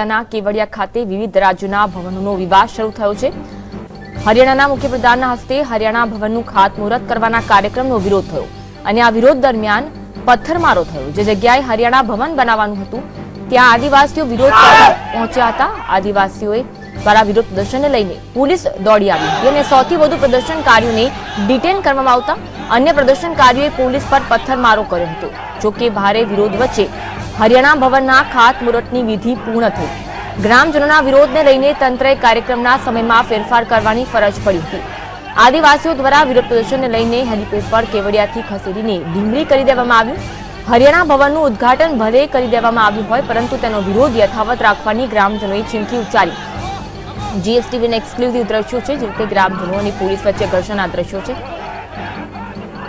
જિલ્લાના કેવડિયા ખાતે વિવિધ રાજ્યોના ભવનોનો વિવાદ શરૂ થયો છે. હરિયાણાના મુખ્યપ્રધાનના હસ્તે હરિયાણા ભવનનું ખાતમુહૂર્ત કરવાના કાર્યક્રમનો વિરોધ થયો અને આ વિરોધ દરમિયાન પથ્થરમારો થયો. જે જગ્યાએ હરિયાણા ભવન બનાવવાનું હતું, ત્યાં આદિવાસીઓ વિરોધ પહોંચ્યા હતા. આદિવાસીઓએ દ્વારા વિરોધ પ્રદર્શનને લઈને પોલીસ દોડી આવી હતી અને સૌથી વધુ પ્રદર્શનકારીઓને ડિટેન કરવામાં આવતા અન્ય પ્રદર્શનકારીઓએ પોલીસ પર પથ્થરમારો કર્યો હતો. જોકે ભારે વિરોધ વચ્ચે હરિયાણા ભવનના ખાતમુહૂર્તની વિધિ પૂર્ણ થઈ. ગ્રામજનોના વિરોધને લઈને તંત્રએ કાર્યક્રમના સમયમાં ફેરફાર કરવાની ફરજ પડી હતી. આદિવાસીઓ દ્વારા વિરોધ પ્રદર્શનને લઈને હેલીપેડ પર કેવડિયાથી ખસેડીને ડીંગલી કરી દેવામાં આવ્યું. હરિયાણા ભવનનું ઉદ્ઘાટન ભલે કરી દેવામાં આવ્યું હોય, પરંતુ તેનો વિરોધ યથાવત રાખવાની ગ્રામજનોએ ચીમકી ઉચ્ચારી. જીએસટીવીના એક્સક્લુઝિવ દ્રશ્યો છે જે રીતે ગ્રામજનો અને પોલીસ વચ્ચે ઘર્ષણના દ્રશ્યો છે.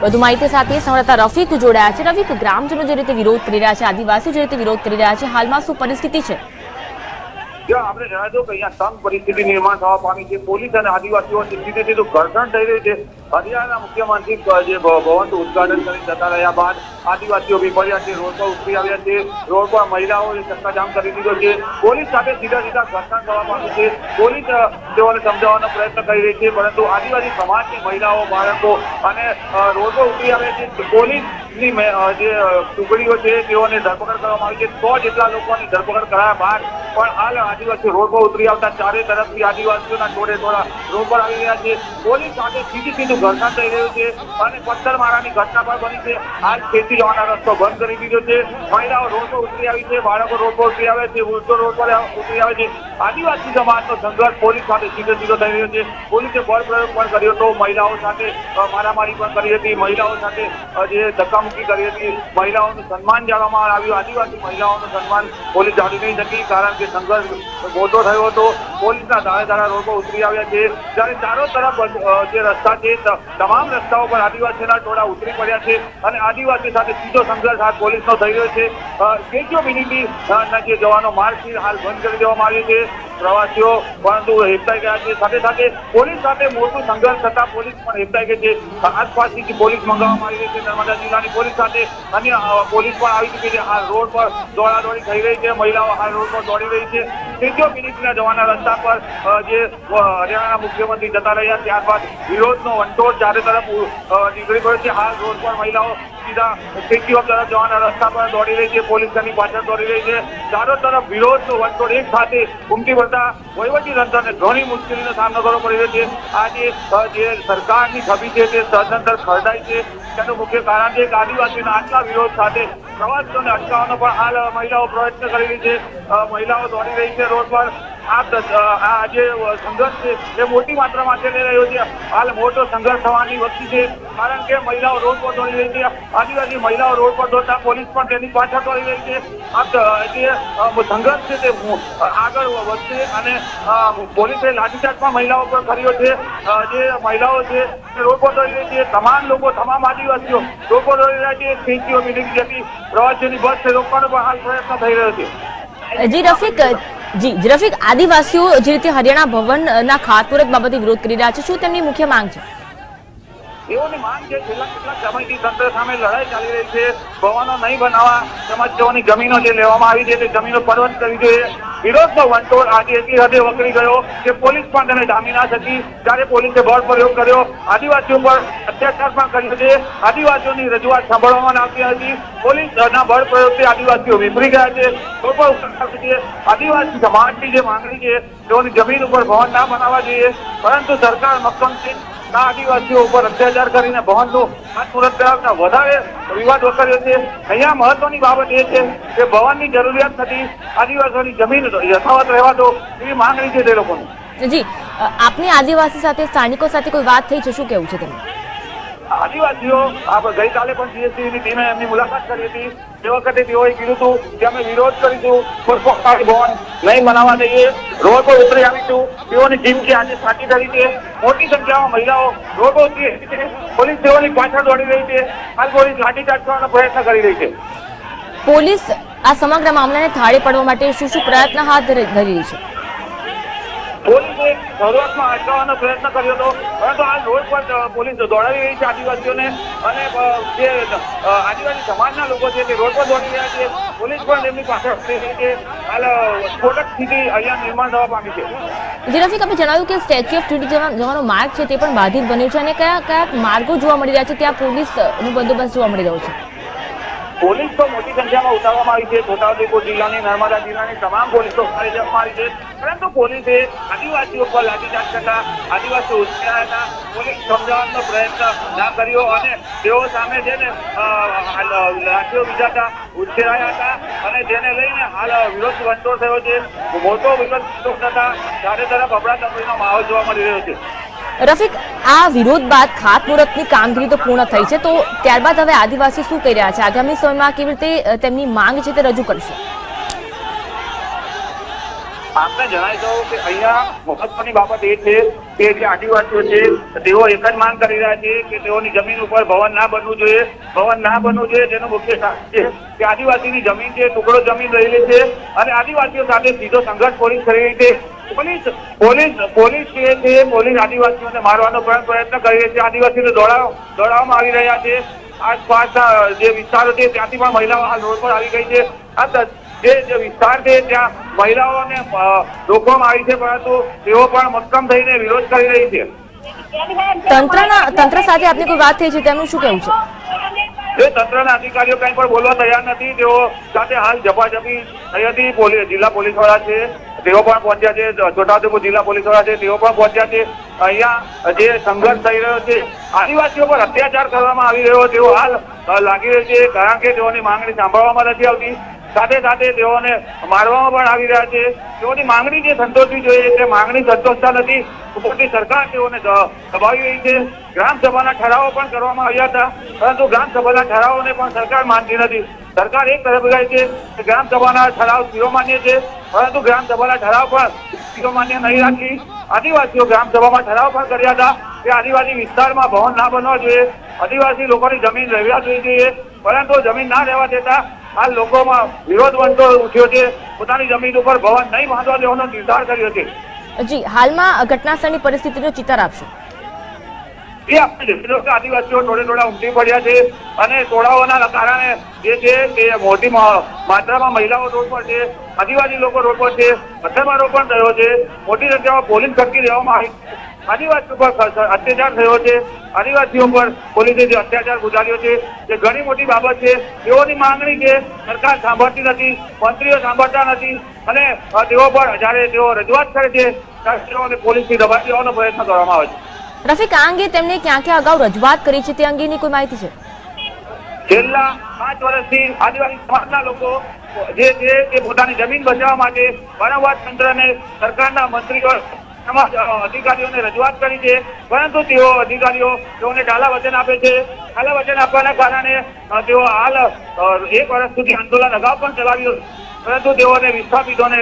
વધુ માહિતી સાથે સંવાદદાતા રફીક જોડાયા છે. રફીક, ગ્રામજનો જે રીતે વિરોધ કરી રહ્યા છે, આદિવાસીઓ જે રીતે વિરોધ કરી રહ્યા છે, હાલમાં શું પરિસ્થિતિ છે? જો આપણે જણાવ્યું કે અહીંયા તંગ પરિસ્થિતિ નિર્માણ થવા પામી છે. પોલીસ અને આદિવાસીઓ સીધે સીધું ઘર્ષણ થઈ રહ્યું છે. હરિયાણાના મુખ્યમંત્રી જે ભવન ઉદઘાટન કરી જતા રહ્યા બાદ આદિવાસીઓ બી ફર્યા છે. રોડ પર ઉતરી આવ્યા છે. રોડ પર મહિલાઓએ ચક્કાજામ કરી દીધો છે. પોલીસ સાથે સીધા સીધા ઘર્ષણ થવા પામ્યું છે. પોલીસ તેઓને સમજાવવાનો પ્રયત્ન કરી રહી છે. પરંતુ આદિવાસી સમાજની મહિલાઓ, બાળકો અને રોડ પર ઉતરી આવ્યા છે. પોલીસની મે- જે ટુકડીઓ છે, તેઓને ધરપકડ કરવામાં આવી છે. સો જેટલા લોકોની ધરપકડ કરાયા બાદ પણ હાલ આદિવાસી રોડ પર ઉતરી આવતા ચારે તરફથી આદિવાસીઓના જોડે ટોળા રોડ પર આવી રહ્યા છે. પોલીસ સાથે સીધી સીધું ઘર્ષણ થઈ રહ્યું છે અને પથ્થરમારાની ઘટના પણ બની છે. હાલ ખેતી જવાના રસ્તો બંધ કરી દીધો છે. મહિલાઓ રોડ પર ઉતરી આવી છે, બાળકો રોડ પર ઉતરી આવે છે, વૃદ્ધો રોડ પર ઉતરી આવે છે. આદિવાસી સમાજનો સંઘર્ષ પોલીસ સાથે સીધો સીધો થઈ રહ્યો છે. પોલીસે બળ પ્રયોગ પણ કર્યો હતો. મહિલાઓ સાથે મારામારી પણ કરી હતી. મહિલાઓ સાથે જે જે ધક્કામુક્કી કરી હતી. મહિલાઓનું સન્માન જાળવવામાં આવ્યું. આદિવાસી મહિલાઓનું સન્માન પોલીસ જાળવી નહીં શકી, કારણ કે સંઘર્ષ મોટો થયો હતો. પોલીસના ધારે ધારા પર ઉતરી આવ્યા છે. જ્યારે ચારો તરફ જે રસ્તા છે તમામ રસ્તાઓ પર આદિવાસીના ટોળા ઉતરી પડ્યા છે અને આદિવાસી સાથે સીધો સંઘર્ષ હાલ પોલીસનો થઈ રહ્યો છે. સ્ટેચ્યુ મિનિટી ના જે જવાનો માર્ગ હાલ બંધ કરી દેવામાં આવ્યો છે. પ્રવાસીઓ પરંતુ હેપતાઈ ગયા છે. સાથે સાથે પોલીસ સાથે મોટું સંઘર્ષ થતા પોલીસ પણ હેપતાઈ ગઈ છે. આસપાસથી પોલીસ મંગાવવામાં આવી રહી છે. નર્મદા જિલ્લાની પોલીસ સાથે અન્ય પોલીસ પણ આવી ચૂકી છે. આ રોડ પર દોડાદોડી થઈ રહી છે. મહિલાઓ હાલ રોડ પર દોડી રહી છે. ત્રીજો મિનિટના જવાના રસ્તા પર જે હરિયાણાના મુખ્યમંત્રી જતા રહ્યા. ત્યારબાદ વિરોધનો વંટોળ ચારે તરફ નીકળી પડ્યો છે. હાલ રોડ પર મહિલાઓ સીધા ઓફ તરફ જવાના રસ્તા પર દોડી રહી છે, પોલીસ તેની પાછળ દોડી રહી છે. ચારો તરફ વિરોધ વંટોળ એક સાથે ઉમટી પડતા વહીવટી તંત્રને ઘણી મુશ્કેલીનો સામનો કરવો પડી રહ્યો છે. આજે જે સરકારની છબી છે, તે સદંતર ખરડાય છે. તેનું મુખ્ય કારણ છે કે આદિવાસીના આટલા વિરોધ સાથે પ્રવાસીઓને અટકાવવાનો પણ હાલ મહિલાઓ પ્રયત્ન કરી રહી છે. મહિલાઓ દોડી રહી છે રોડ પર. આ જે સંઘર્ષ છે, એ મોટી માત્રામાં ચાલી રહ્યો છે. હાલ મોટો સંઘર્ષ થવાની વસ્તુ છે, કારણ કે મહિલાઓ રોડ પર દોડી રહી છે. આદિવાસી મહિલાઓ રોડ પર દોડતા પોલીસ પણ તેની પાછળ દોડી રહી છે. આ જે સંઘર્ષ છે તે આગળ વધશે અને પોલીસે લાઠીચાર્જ પણ મહિલાઓ પર કર્યો છે. જે મહિલાઓ છે તે રોડ પર દોડી રહી છે. તમામ લોકો, તમામ આદિવાસીઓ રોડ પર દોડી રહ્યા છે. ખેંચીઓ ઓફ જતી પ્રવાસીઓની બસ છે રોકવાનો પણ હાલ પ્રયત્ન થઈ રહ્યો છે. જી, રફીક જી જી, આદિવાસીઓ જે રીતે હરિયાણા ભવનના ખાતમુહૂર્ત બાબતે વિરોધ કરી રહ્યા છે શું તેમની મુખ્ય માંગ છે? તેઓની માંગ છે છેલ્લા કેટલાક સમયથી તંત્ર સામે લડાઈ ચાલી રહી છે. ભવનો નહીં બનાવવા તેમજ તેઓની જમીનો જે લેવામાં આવી છે તે જમીનો પરવત કરવી જોઈએ. વિરોધનો વંટોળ આદિવાસી હદે વકરી ગયો કે પોલીસ પણ તેને જામી ના શકી. ત્યારે પોલીસે બળ પ્રયોગ કર્યો, આદિવાસીઓ પર અત્યાચાર પણ કર્યો છે. આદિવાસીઓની રજૂઆત સાંભળવામાં આવતી હતી. પોલીસના બળ પ્રયોગથી આદિવાસીઓ વિફરી ગયા છે. તો પણ આદિવાસી સમાજની જે માંગણી છે, તેઓની જમીન ઉપર ભવન ના બનાવવા જોઈએ. પરંતુ સરકાર મક્કમ આ આદિવાસીઓ ઉપર અત્યાચાર કરીને ભવનનું ખાતમુહૂર્ત કરાવતા વધારે વિવાદ વકર્યો છે. અહીંયા મહત્વની બાબત એ છે કે ભવનની જરૂરિયાત નથી, આદિવાસીઓની જમીન યથાવત રહેવા દો એવી માંગણી છે તે લોકોની. જી આપની આદિવાસી સાથે, સ્થાનિકો સાથે કોઈ વાત થઈ છે? શું કેવું છે તેમનું આદિવાસીઓ આપણે ગઈકાલે પણ જીએસટીની ટીમે એમની મુલાકાત કરી હતી. તે વખતે તેઓએ કીધું હતું કે અમે વિરોધ કરીશું. પુષ્પકાળી ભવન નહીં મનાવવા દઈએ. રોડ પર ઉતરી આવીશું. તેઓની ધીમકી આજે સાચી કરી છે. મોટી સંખ્યામાં મહિલાઓ રોડ પર ઉતરી રહી છે. પોલીસ તેઓની પાછળ દોડી રહી છે. હાલ પોલીસ લાઠીચાર્જ કરવાનો પ્રયત્ન કરી રહી છે. પોલીસ આ સમગ્ર મામલાને થાળે પડવા માટે શું શું પ્રયત્ન હાથ ધરી રહી છે? પોલીસે શરૂઆતમાં અટકાવવાનો પ્રયત્ન કર્યો હતો, પરંતુ આ રોડ પર પોલીસ દોડાવી રહી છે આદિવાસીઓને અને જે આદિવાસી સમાજના લોકો છે તે રોડ પર દોડી રહ્યા છે. પોલીસ પણ તેમની પાછળ રહી છે. હાલ સ્ફોટક સ્થિતિ અહીંયા નિર્માણ થવા પામી છે. જીરાફિક રફીક આપણે જણાવ્યું કે સ્ટેચ્યુ ઓફ યુનિટી જવાનો માર્ગ છે તે પણ બાધિત બન્યો છે અને કયા કયા માર્ગો જોવા મળી રહ્યા છે? ત્યાં પોલીસનો બંદોબસ્ત જોવા મળી રહ્યો છે. પોલીસ તો મોટી સંખ્યામાં ઉતારવામાં આવી છે. છોટાઉદેપુર જિલ્લાની, નર્મદા જિલ્લાની તમામ પોલીસો ઉતારી જવામાં આવી છે. પરંતુ પોલીસે આદિવાસીઓ પર લાઠીચાર્જ કરતા આદિવાસીઓ ઉશ્કેરાયા હતા. પોલીસ સમજાવવાનો પ્રયત્ન ના કર્યો અને તેઓ સામે છે ને લાઠીઓ વિજાતા ઉશ્કેરાયા હતા અને જેને લઈને હાલ વિરોધ વંટોળ થયો છે. મોટો વિરોધ થતા ચારે તરફ અફડાતફડીનો માહોલ જોવા મળી રહ્યો છે. રફીક, આ વિરોધ બાદ ખાતમુહૂર્તની કામગીરી તો પૂર્ણ થઈ છે. તો ત્યારબાદ હવે આદિવાસી શું કહી રહ્યા છે? આગામી સમયમાં કેવી રીતે તેમની માંગ છે તે રજૂ કરશે. આપને જણાવી દઉં કે અહીંયા મહત્વની બાબત એ છે કે જે આદિવાસીઓ છે, તેઓ એક જ માંગ કરી રહ્યા છે કે તેઓની જમીન ઉપર ભવન ના બનવું જોઈએ. ભવન ના બનવું જોઈએ તેનું મુખ્ય છે કે આદિવાસીની જમીન છે, ટુકડો જમીન રહેલી છે અને આદિવાસીઓ સાથે સીધો સંઘર્ષ પોલીસ કરી રહી છે. પોલીસ પોલીસ પોલીસ જે છે, પોલીસ આદિવાસીઓને મારવાનો પણ પ્રયત્ન કરી રહી છે. આદિવાસીઓને દોડાવ, દોડાવવામાં આવી રહ્યા છે. આસપાસના જે વિસ્તારો છે, ત્યાંથી પણ મહિલાઓ હાલ રોડ પર આવી ગઈ છે. આ જે વિસ્તાર છે, ત્યાં મહિલાઓને રોકવામાં આવી છે પરંતુ તેઓ પણ મક્કમ થઈને વિરોધ કરી રહી છે. તંત્રના તંત્ર સાથે આપની કોઈ વાત થઈ છે? તેમનું શું કહેવું છે? એ તંત્રના અધિકારીઓ કંઈ પણ બોલવા તૈયાર નથી. તેઓ સાથે હાલ જપાજપી થઈ હતી. પોલીસ જિલ્લા પોલીસવાળા છે. તેઓ પણ પહોંચ્યા છે. છોટાઉદેપુર જિલ્લા પોલીસવાળા છે. તેઓ પણ પહોંચ્યા છે. અહીંયા જે સંઘર્ષ થઈ રહ્યો છે આદિવાસીઓ પર અત્યાચાર કરવામાં આવી રહ્યો તેઓ હાલ લાગી રહ્યો છે કારણ કે તેઓની માંગણી સાંભળવામાં નથી આવતી. સાથે સાથે તેઓને મારવામાં પણ આવી રહ્યા છે. તેઓની માંગણી જે સંતોષવી જોઈએ તે માંગણી સંતોષતા નથી. ઉપરથી સરકાર તેઓને દબાવી રહી છે. ગ્રામ સભાના ઠરાવો પણ કરવામાં આવ્યા હતા, પરંતુ ગ્રામ સભાના ઠરાવોને પણ સરકાર માનતી નથી. સરકાર એક તરફ જાય છે કે ગ્રામ સભાના ઠરાવ શિરોમાન્ય છે, પરંતુ ગ્રામ સભાના ઠરાવ પણ શિરોમાન્ય નહીં રાખી. આદિવાસીઓ ગ્રામ સભામાં ઠરાવ પણ કર્યા હતા કે આદિવાસી વિસ્તારમાં ભવન ના બનવા જોઈએ. આદિવાસી લોકોની જમીન રહેવા જોઈએ. પરંતુ જમીન ના રહેવા દેતા હાલ લોકોમાં વિરોધ વંટો ઉઠ્યો છે. પોતાની જમીન ઉપર ભવન નહીં બાંધવા દેવાનો નિર્ધાર કર્યો છે. જી, હાલમાં ઘટના સ્થળની પરિસ્થિતિનો ચિતાર આપશો. એ આપણે જોઈ કે આદિવાસીઓ ટોળે ટોળા ઉમટી પડ્યા છે અને ટોળાઓના કારણે જે છે તે મોટી માત્રામાં મહિલાઓ રોડ પર છે, આદિવાસી લોકો રોડ પર છે પથ્થરમારો પણ થયો છે, મોટી સંખ્યામાં પોલીસ ખડકી દેવામાં આવી આદિવાસીઓ પર અત્યાચાર થયો છે. આદિવાસીઓ પર પોલીસે જે અત્યાચાર ગુજાર્યો છે, જે ઘણી મોટી બાબત છે, તેઓની માંગણી છે, સરકાર સાંભળતી નથી, મંત્રીઓ સાંભળતા નથી અને તેઓ પર જ્યારે તેઓ રજૂઆત કરે છે ત્યારે તેઓને પોલીસથી દબાવી દેવાનો પ્રયત્ન કરવામાં આવે છે. રફીક, આ અંગે તેમણે ક્યાં ક્યાં અગાઉ રજૂઆત કરી છે તે અંગેની કોઈ માહિતી છે? છેલ્લા પાંચ વર્ષથી આદિવાસી સમાજના લોકો જે છે તે પોતાની જમીન બચાવવા માટે વારંવાર તંત્રને સરકારના મંત્રીઓ અધિકારીઓને રજૂઆત કરી છે. પરંતુ તેઓ અધિકારીઓ તેઓને ડાલા વચન આપે છે. ડાલા વચન આપવાના કારણે તેઓ હાલ એક વર્ષ સુધી આંદોલન અગાઉ પણ ચલાવ્યું પરંતુ તેઓને વિસ્થાપિતોને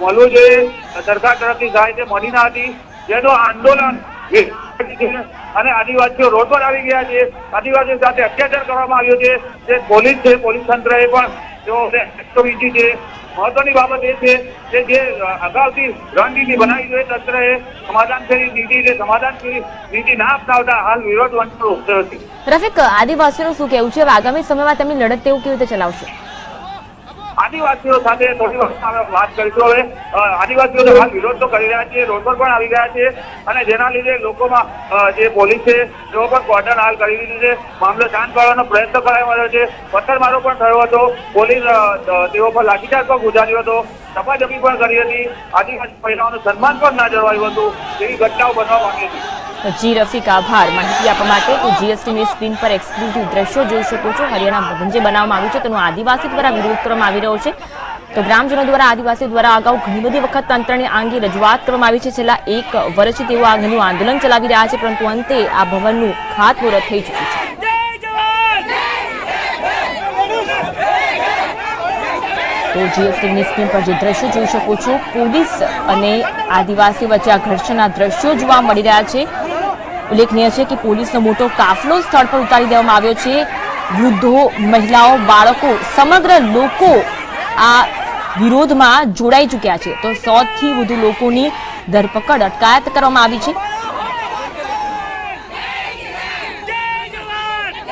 મળવું જોઈએ. સરકાર તરફથી સહાય મળી ના હતી. જેનું આંદોલન અને આદિવાસીઓ રોડ પર આવી ગયા છે. આદિવાસીઓ સાથે અત્યાચાર કરવામાં આવ્યો છે. જે પોલીસ છે, પોલીસ તંત્રએ પણ છે. મહત્વની બાબત એ છે કે જે અગાઉથી રણનીતિ બનાવી જોઈએ તંત્રએ સમાધાનકારી નીતિ જે સમાધાનકારી નીતિ ના અપનાવતા હાલ વિરોધ વંચનો ઉઠ્યો છે. રફીક આદિવાસીઓનું શું કહેવું છે? આગામી સમયમાં તેમની લડત તેવું કેવી રીતે ચલાવશે? આદિવાસીઓ સાથે થોડી વખત વાત કરીશું હવે. આદિવાસીઓ હાલ વિરોધ તો કરી રહ્યા છે રોડ પર પણ આવી રહ્યા છે અને જેના લીધે લોકોમાં જે પોલીસ છે, તેઓ પણ કોર્ડન હાલ કરી દીધું છે. મામલો શાંત કરવાનો પ્રયત્ન કરવામાં રહ્યો છે. પથ્થરમારો પણ થયો હતો. પોલીસ તેઓ પર લાઠીચાર્જ પણ ગુજાર્યો હતો. ઝપાઝપી પણ કરી હતી. આદિવાસી મહિલાઓનું સન્માન પણ ના જળવાયું હતું. એવી ઘટનાઓ બનવા માંગી હતી. જી રફીક આભાર. માહિતી આપવા માટે તો જીએસટીની સ્ક્રીન પર એક્સક્લુઝિવ દ્રશ્યો જોઈ શકો છો. હરિયાણા ભવન જે બનાવવામાં આવ્યું છે તેનો આદિવાસી દ્વારા વિરોધ કરવામાં આવી રહ્યો છે. તો ગ્રામજનો દ્વારા આદિવાસી દ્વારા અગાઉ ઘણી બધી વખત તંત્રને આ અંગે રજૂઆત કરવામાં આવી છે. છેલ્લા એક વર્ષથી તેઓ આ આંદોલન ચલાવી રહ્યા છે, પરંતુ અંતે આ ભવનનું ખાતમુહૂર્ત થઈ ચૂક્યું છે. તો જીએસટીની સ્ક્રીન પર જે દ્રશ્યો જોઈ શકો છો, પોલીસ અને આદિવાસી વચ્ચે આ ઘર્ષણના દ્રશ્યો જોવા મળી રહ્યા છે. ઉલ્લેખનીય છે કે પોલીસનો મોટો કાફલો સ્થળ પર ઉતારી દેવામાં આવ્યો છે. વૃદ્ધો, મહિલાઓ, બાળકો, સમગ્ર લોકો આ વિરોધમાં જોડાઈ ચૂક્યા છે. તો સો થી વધુ લોકોની ધરપકડ અટકાયત કરવામાં આવી છે.